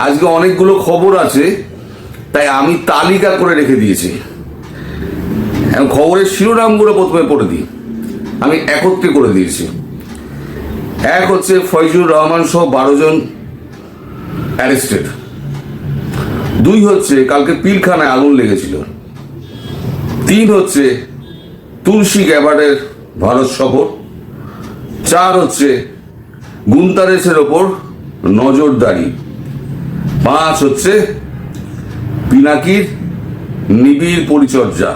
আজকে অনেকগুলো খবর আছে, তাই আমি তালিকা করে রেখে দিয়েছি। এখন খবরের শিরোনামগুলো প্রথমে পড়ে দিই। আমি একত্রে করে দিয়েছি। এক হচ্ছে ফয়জুর রহমান সহ বারো জন অ্যারেস্টেড দুই হচ্ছে কালকে পিলখানায় আগুন লেগেছিল। তিন হচ্ছে তুলসী গ্যাবার্ডের ভারত সফর। চার হচ্ছে গুন্তারেসের ওপর নজরদারি। পাঁচ হচ্ছে পিনাকির নিবিড় পরিচর্যা।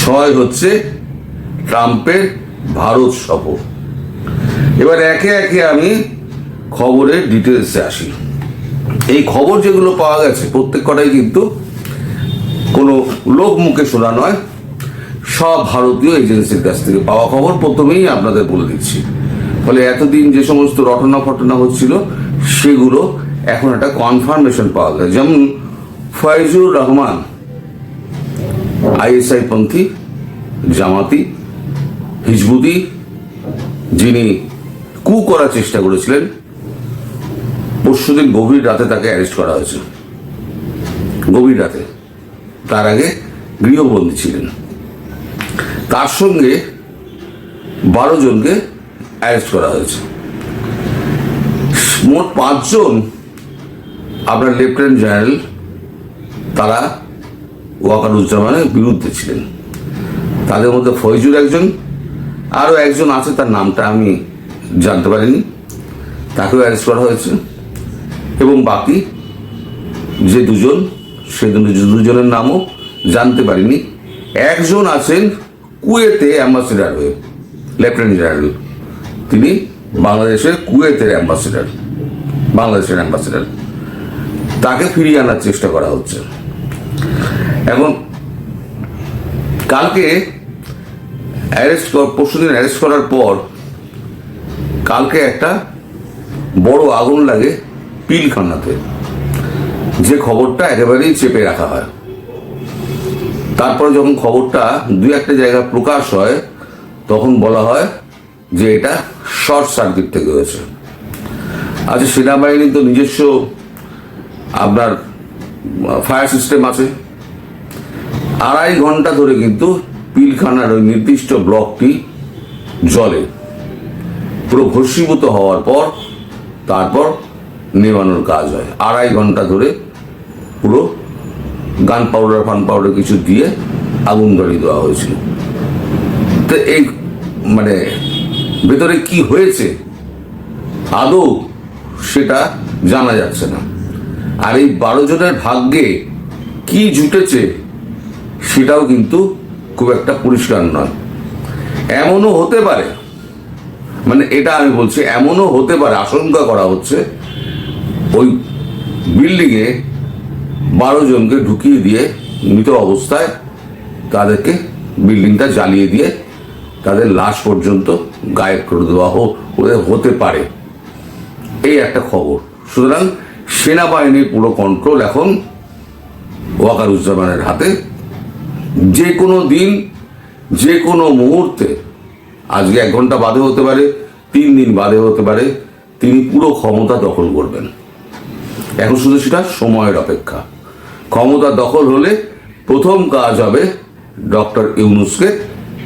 ছয় হচ্ছে ট্রাম্পের ভারত সফর। এবার একে একে আমি খবরের ডিটেলসে আসি। এই খবর যেগুলো পাওয়া গেছে, প্রত্যেক কটাই কিন্তু কোনো লোক মুখে শোনা নয়, সব ভারতীয় এজেন্সির কাছ থেকে পাওয়া খবর প্রথমেই আপনাদের বলে দিচ্ছি। ফলে এতদিন যে সমস্ত রটনা ফটনা হচ্ছিল, সেগুলো এখন একটা কনফার্মেশন পাওয়া যায়। যেমন ফয়জুর রহমান, আইএসআই পন্থী, জামাতি হিজবুদি যিনি কু করার চেষ্টা করেছিলেন, পরশুদিন গভীর রাতে তাকে অ্যারেস্ট করা হয়েছে। গভীর রাতে। তার আগে গৃহবন্দী ছিলেন। তার সঙ্গে বারো জনকে অ্যারেস্ট করা হয়েছে। মোট পাঁচজন আপনার লেফটেন্যান্ট জেনারেল তারা ওয়াকারুজ্জামানের বিরুদ্ধে ছিলেন। তাদের মধ্যে ফয়জুর একজন, আরও একজন আছে, তার নামটা আমি জানতে পারিনি। তাকেও অ্যারেস্ট করা হয়েছে। এবং বাকি যে দুজন, সে দুজনের নামও জানতে পারিনি। একজন আছেন কুয়েতে অ্যাম্বাসেডার হয়ে, লেফটেন্যান্ট জেনারেল। তিনি বাংলাদেশের কুয়েতের অ্যাম্বাসেডার বাংলাদেশের অ্যাম্বাসেডার তাকে ফিরিয়ে আনার চেষ্টা করা হচ্ছে। এখন কালকে অ্যারেস্ট পরশুদিন অ্যারেস্ট করার পর কালকে একটা বড় আগুন লাগে পিলখানাতে। যে খবরটা একেবারেই চেপে রাখা হয়। তারপরে যখন খবরটা দু একটা জায়গায় প্রকাশ হয়, তখন বলা হয় যে এটা শর্ট সার্কিট থেকে হয়েছে। আচ্ছা সেনাবাহিনী তো নিজস্ব আপনার ফায়ার সিস্টেম আছে। আড়াই ঘণ্টা ধরে কিন্তু পিলখানার ওই নির্দিষ্ট ব্লকটি জলে। পুরো ভস্মীভূত হওয়ার পর, তারপর নেভানোর কাজ হয়। আড়াই ঘণ্টা ধরে পুরো গান পাউডার ফান পাউডার কিছু দিয়ে আগুন ধরিয়ে দেওয়া হয়েছিল তো এই মানে ভেতরে কি হয়েছে? আদৌ সেটা জানা যাচ্ছে না। আর এই বারো জনের ভাগ্যে কি জুটেছে সেটাও কিন্তু খুব একটা পরিষ্কার নয়। এমনও হতে পারে মানে এটা আমি বলছি, এমনও হতে পারে, আশঙ্কা করা হচ্ছে, ওই বিল্ডিংয়ে বারো জনকে ঢুকিয়ে দিয়ে মৃত অবস্থায় তাদেরকে বিল্ডিংটা জ্বালিয়ে দিয়ে তাদের লাশ পর্যন্ত গায়েব করে দেওয়া হতে পারে। এই একটা খবর। সুতরাং সেনাবাহিনীর পুরো কন্ট্রোল এখন ওয়াকারুজ্জামানের হাতে। যে কোনো দিন, যে কোনো মুহূর্তে, আজকে এক ঘণ্টা বাদে হতে পারে, তিন দিন বাদে হতে পারে, তিনি পুরো ক্ষমতা দখল করবেন। এখন শুধু সেটা সময়ের অপেক্ষা। ক্ষমতা দখল হলে প্রথম কাজ হবে ডক্টর ইউনুসকে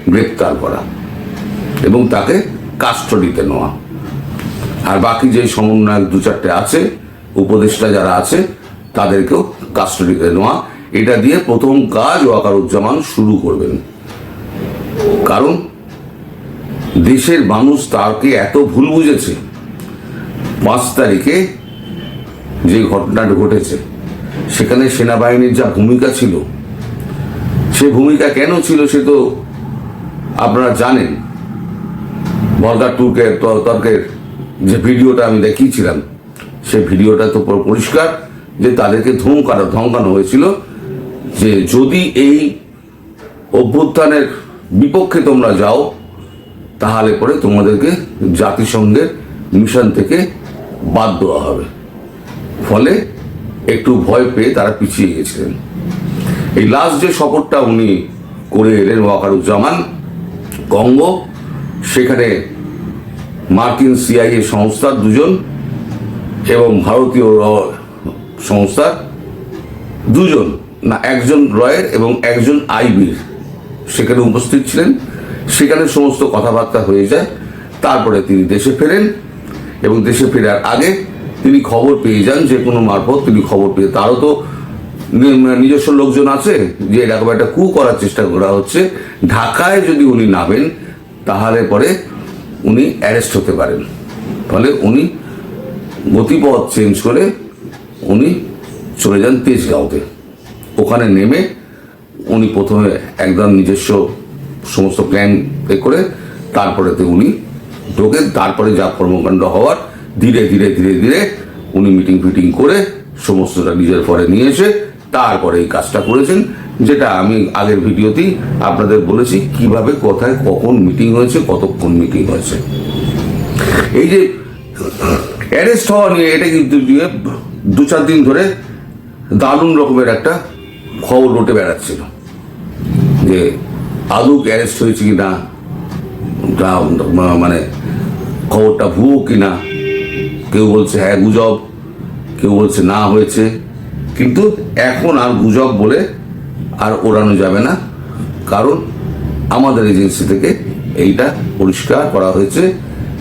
গ্রেপ্তার করা এবং তাকে কাস্টডিতে নেওয়া। আর বাকি যে সমন্বয়ক দু চারটে আছে উপদেষ্টা যারা আছে, তাদেরকেও কাস্টডিতে নেওয়া। এটা দিয়ে প্রথম কাজ ওয়াকারুজ্জামান শুরু করবেন। কারণ দেশের মানুষ তাকে এত ভুল বুঝেছে। পাঁচ তারিখে যে ঘটনাটা ঘটেছে, সেখানে সেনাবাহিনীর যা ভূমিকা ছিল, সে ভূমিকা কেন ছিল সে তো আপনারা জানেন। বলগার টুরকে তর্কের যে ভিডিওটা আমি দেখিয়েছিলাম সেই ভিডিওটা তো পুরো পরিষ্কার যে তাদেরকে ধমকানো ধমকানো হয়েছিল যে যদি এই অভ্যুত্থানের বিপক্ষে তোমরা যাও, তাহলে পরে তোমাদেরকে জাতিসংঘের মিশন থেকে বাদ দেওয়া হবে। ফলে একটু ভয় পেয়ে তারা পিছিয়ে গেছিলেন এই লাস্ট যে সফরটা উনি করে এলেন ওয়াকারুজ্জামান কঙ্গো, সেখানে মার্কিন সিআইএ সংস্থার দুজন এবং ভারতীয় র সংস্থার দুজন, না, একজন রয়ের এবং একজন আইবির সেখানে উপস্থিত ছিলেন। সেখানে সমস্ত কথাবার্তা হয়ে যায়। তারপরে তিনি দেশে ফেরেন এবং দেশে ফেরার আগে তিনি খবর পেয়ে যান যে কোনো মারফত তিনি খবর পেয়ে, তারও তো নি- নিজস্ব লোকজন আছে যে এরকম একটা কু করার চেষ্টা করা হচ্ছে। ঢাকায় যদি উনি নামেন, তাহলে পরে উনি অ্যারেস্ট হতে পারেন। ফলে উনি গতিপথ চেঞ্জ করে উনি চলে যান তেজগাঁওতে। ওখানে নেমে উনি প্রথমে একদম নিজস্ব সমস্ত প্ল্যান করে তারপরেতে উনি ঢোকেন তারপরে যা কর্মকাণ্ড হওয়ার ধীরে ধীরে ধীরে ধীরে উনি মিটিং ফিটিং করে সমস্তটা নিজের পরে নিয়ে এসে তারপরে এই কাজটা করেছেন, যেটা আমি আগের ভিডিওতেই আপনাদের বলেছি কীভাবে, কোথায়, কখন মিটিং হয়েছে, কতক্ষণ মিটিং হয়েছে। এই যে অ্যারেস্ট হওয়া নিয়ে এটা কিন্তু নিয়ে দু চার দিন ধরে দারুণ রকমের একটা খবর রটে বেড়াচ্ছিল যে আদৌ অ্যারেস্ট হয়েছে কি না মানে খবরটা ভুয়ো কি না, কেউ বলছে হ্যাঁ গুজব, কেউ বলছে না হয়েছে, কিন্তু এখন আর গুজব বলে আর ওড়ানো যাবে না, কারণ আমাদের এজেন্সি থেকে এইটা পরিষ্কার করা হয়েছে।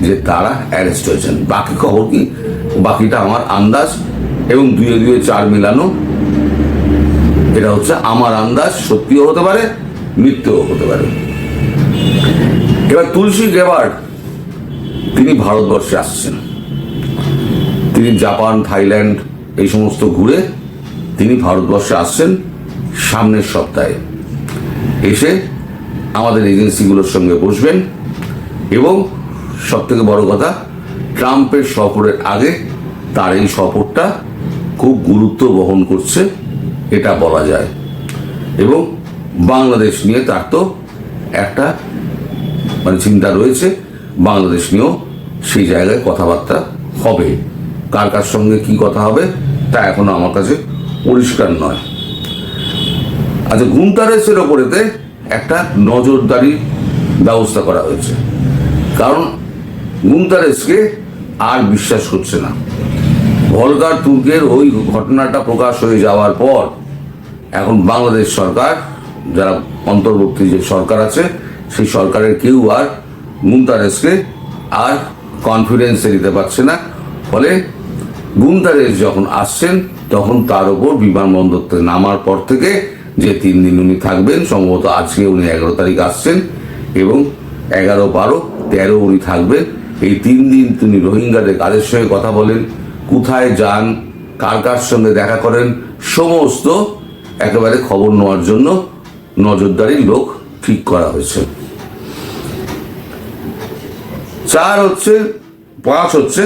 যে তারা অ্যারেস্ট হয়েছেন। বাকি খবর কি? বাকিটা আমার আন্দাজ এবং দুয়ে দুয়ে চার মিলানো। এটা হচ্ছে আমার আন্দাজ, সত্যিও হতে পারে, মিথ্যেও হতে পারে। এবার তুলসী গেবার্ড তিনি ভারতবর্ষে আসছেন। তিনি জাপান, থাইল্যান্ড, এই সমস্ত ঘুরে তিনি ভারতবর্ষে আসছেন সামনের সপ্তাহে। এসে আমাদের এজেন্সিগুলোর সঙ্গে বসবেন এবং সব থেকে বড় কথা, ট্রাম্পের সফরের আগে তার এই সফরটা খুব গুরুত্ব বহন করছে, এটা বলা যায়। এবং বাংলাদেশ নিয়ে তার তো একটা মানে চিন্তা রয়েছে, বাংলাদেশ নিয়েও সেই জায়গায় কথাবার্তা হবে। কার কার সঙ্গে কি কথা হবে, তা এখনও আমার কাছে পরিষ্কার নয়। আচ্ছা গুন্তারেসের ওপরেতে একটা নজরদারি ব্যবস্থা করা হয়েছে। কারণ গুন্তারেসকে আর বিশ্বাস করছে না। ভলগার তুর্কের ওই ঘটনাটা প্রকাশ হয়ে যাওয়ার পর এখন বাংলাদেশ সরকার, যারা অন্তর্বর্তী যে সরকার আছে, সেই সরকারের কেউ আর মুমতারেজকে আর কনফিডেন্সে দিতে পারছে না। ফলে মুমতারেজ যখন আসছেন, তখন তার উপর বিমানবন্দর থেকে নামার পর থেকে যে তিন দিন উনি থাকবেন, সম্ভবত আজকে উনি এগারো তারিখ আসছেন এবং এগারো বারো তেরো উনি থাকবেন। এই তিন দিন তিনি রোহিঙ্গাদের কাদের সঙ্গে কথা বলেন, কোথায় যান, কার কার সঙ্গে দেখা করেন, সমস্ত একেবারে খবর নেওয়ার জন্য নজরদারি লোক ঠিক করা হয়েছে। চার হচ্ছে, পাঁচ হচ্ছে,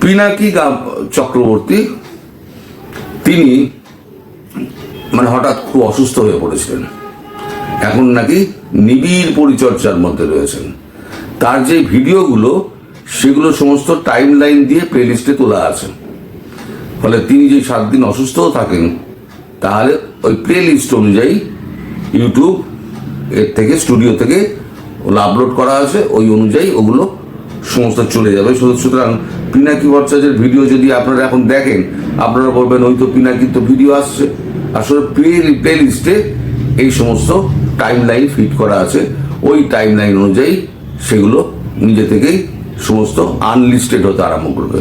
পিনাকি চক্রবর্তী, তিনি মানে হঠাৎ খুব অসুস্থ হয়ে পড়েছিলেন। এখন নাকি নিবিড় পরিচর্যার মধ্যে রয়েছেন। তার যে ভিডিওগুলো, সেগুলো সমস্ত টাইম লাইন দিয়ে প্লেলিস্টে তোলা আছে। ফলে তিনি যে সাত দিন অসুস্থও থাকেন, তাহলে ওই প্লে লিস্ট অনুযায়ী ইউটিউব এর থেকে স্টুডিও থেকে ওগুলো আপলোড করা আছে। ওই অনুযায়ী ওগুলো সমস্ত চলে যাবে। সুতরাং- পিনাকি ভট্টাচার্যের ভিডিও যদি আপনারা এখন দেখেন, আপনারা বলবেন, ওই তো পিনাকির তো ভিডিও আসছে। আসলে প্লে প্লে লিস্টে এই সমস্ত টাইম লাইন ফিট করা আছে। ওই টাইম লাইন অনুযায়ী সেগুলো নিজে থেকেই সমস্ত আনলিস্টেড হতে আরম্ভ করবে।